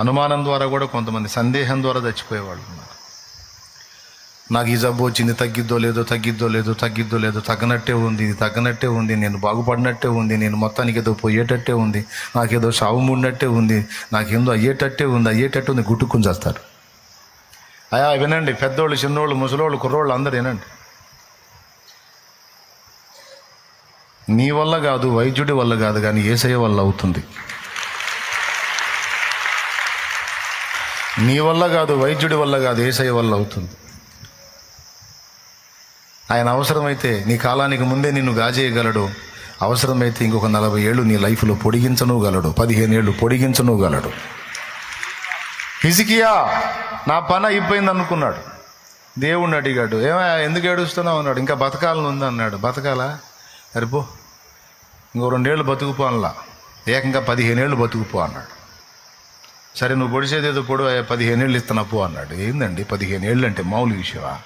అనుమానం ద్వారా కూడా కొంతమంది సందేహం ద్వారా చచ్చిపోయేవాళ్ళు ఉన్నారు. నాకు ఈ జబ్బు వచ్చింది తగ్గిద్దో లేదో తగ్గిద్దో లేదో తగ్గిద్దో లేదో తగ్గనట్టే ఉంది ఇది తగ్గనట్టే ఉంది నేను బాగుపడినట్టే ఉంది నేను మొత్తానికి ఏదో పోయేటట్టే ఉంది నాకేదో సావు ముడినట్టే ఉంది నాకేందో అయ్యేటట్టే ఉంది అయ్యేటట్టు ఉంది గుట్టుకుని చేస్తారు. అయా వినండి పెద్దోళ్ళు చిన్నోళ్ళు ముసలోళ్ళు కుర్రోళ్ళు అందరు వినండి. నీ వల్ల కాదు వైద్యుడి వల్ల కాదు కానీ ఏసయ్య వల్ల అవుతుంది. నీ వల్ల కాదు వైద్యుడి వల్ల కాదు ఏసై వల్ల అవుతుంది. ఆయన అవసరమైతే నీ కాలానికి ముందే నిన్ను గాజేయగలడు. అవసరమైతే ఇంకొక నలభై ఏళ్ళు నీ లైఫ్లో పొడిగించనుగలడు. పదిహేను ఏళ్ళు పొడిగించను గలడు హిజికియా నా పని అయిపోయింది అనుకున్నాడు దేవుణ్ణి అడిగాడు ఏమో ఎందుకు ఏడుస్తున్నావు? అన్నాడు ఇంకా బతకాలని ఉంది? అన్నాడు బతకాలా? సరిపో ఇంకో రెండేళ్ళు బతుకుపో అనలా. ఏకంగా పదిహేను ఏళ్ళు బతుకుపో అన్నాడు. సరే నువ్వు పొడిచేది ఏదో పొడు పదిహేను ఏళ్ళు ఇస్తున్నా పో అన్నాడు. ఏందండి పదిహేను ఏళ్ళు అంటే మామూలు విషయమా?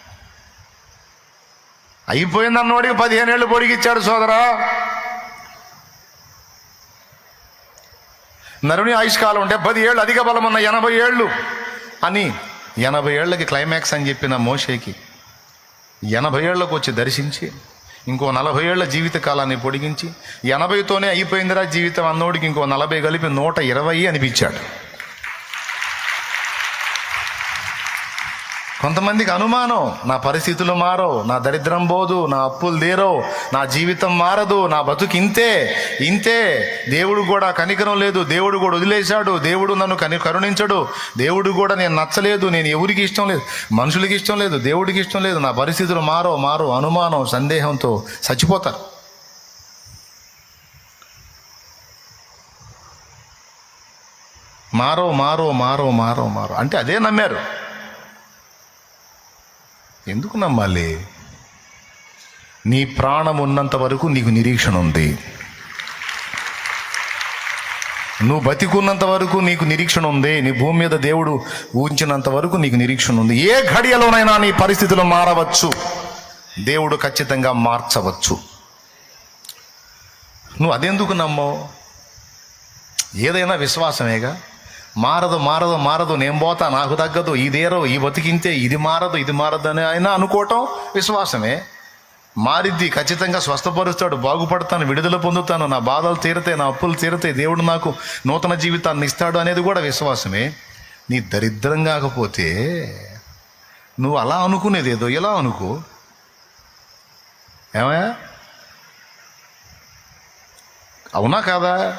అయిపోయింది అన్నవాడికి పదిహేను ఏళ్ళు పొడిగిచ్చాడు సోదరా. నరుని ఆయుష్కాలం ఉంటే పది ఏళ్ళు అధిక బలం ఉన్న ఎనభై ఏళ్ళు అని ఎనభై ఏళ్ళకి క్లైమాక్స్ అని చెప్పిన మోషేకి ఎనభై ఏళ్ళకు వచ్చి దర్శించి ఇంకో నలభై ఏళ్ళ జీవిత కాలాన్ని పొడిగించి ఎనభైతోనే అయిపోయిందిరా జీవితం అన్నోడికి ఇంకో నలభై కలిపి నూట ఇరవై అనిపించాడు. కొంతమందికి అనుమానం నా పరిస్థితులు మారో నా దరిద్రం పోదు నా అప్పులు తీరో నా జీవితం మారదు నా బతుకు ఇంతే ఇంతే. దేవుడు కూడా కనికరం లేదు దేవుడు కూడా వదిలేశాడు దేవుడు నన్ను కని కరుణించడు దేవుడు కూడా నేను నచ్చలేదు నేను ఎవరికి ఇష్టం లేదు మనుషులకి ఇష్టం లేదు దేవుడికి ఇష్టం లేదు నా పరిస్థితులు మారో మారో అనుమానం సందేహంతో చచ్చిపోతారు. మారో మారో మారో మారో మారో అంటే అదే నమ్మారు. ఎందుకు నమ్మాలి? నీ ప్రాణం ఉన్నంత వరకు నీకు నిరీక్షణ ఉంది. నువ్వు బతికున్నంత వరకు నీకు నిరీక్షణ ఉంది. నీ భూమి మీద దేవుడు ఊహించినంత వరకు నీకు నిరీక్షణ ఉంది. ఏ ఘడియలోనైనా నీ పరిస్థితులు మారవచ్చు. దేవుడు ఖచ్చితంగా మార్చవచ్చు. నువ్వు అదెందుకు నమ్మవు? ఏదైనా విశ్వాసమేగా? మారదు మారదు మారదు నేను పోతా నాకు తగ్గదు ఇదేరో ఈ బతికింతే ఇది మారదు ఇది మారదు అని ఆయన అనుకోవటం విశ్వాసమే. మారిద్ది ఖచ్చితంగా స్వస్థపరుస్తాడు బాగుపడతాను విడుదల పొందుతాను నా బాధలు తీరతాయి నా అప్పులు తీరతాయి దేవుడు నాకు నూతన జీవితాన్ని ఇస్తాడు అనేది కూడా విశ్వాసమే. నీ దరిద్రం కాకపోతే నువ్వు అలా అనుకునేది ఏదో ఇలా అనుకో? ఏమయ్యా? అవునా కాదా?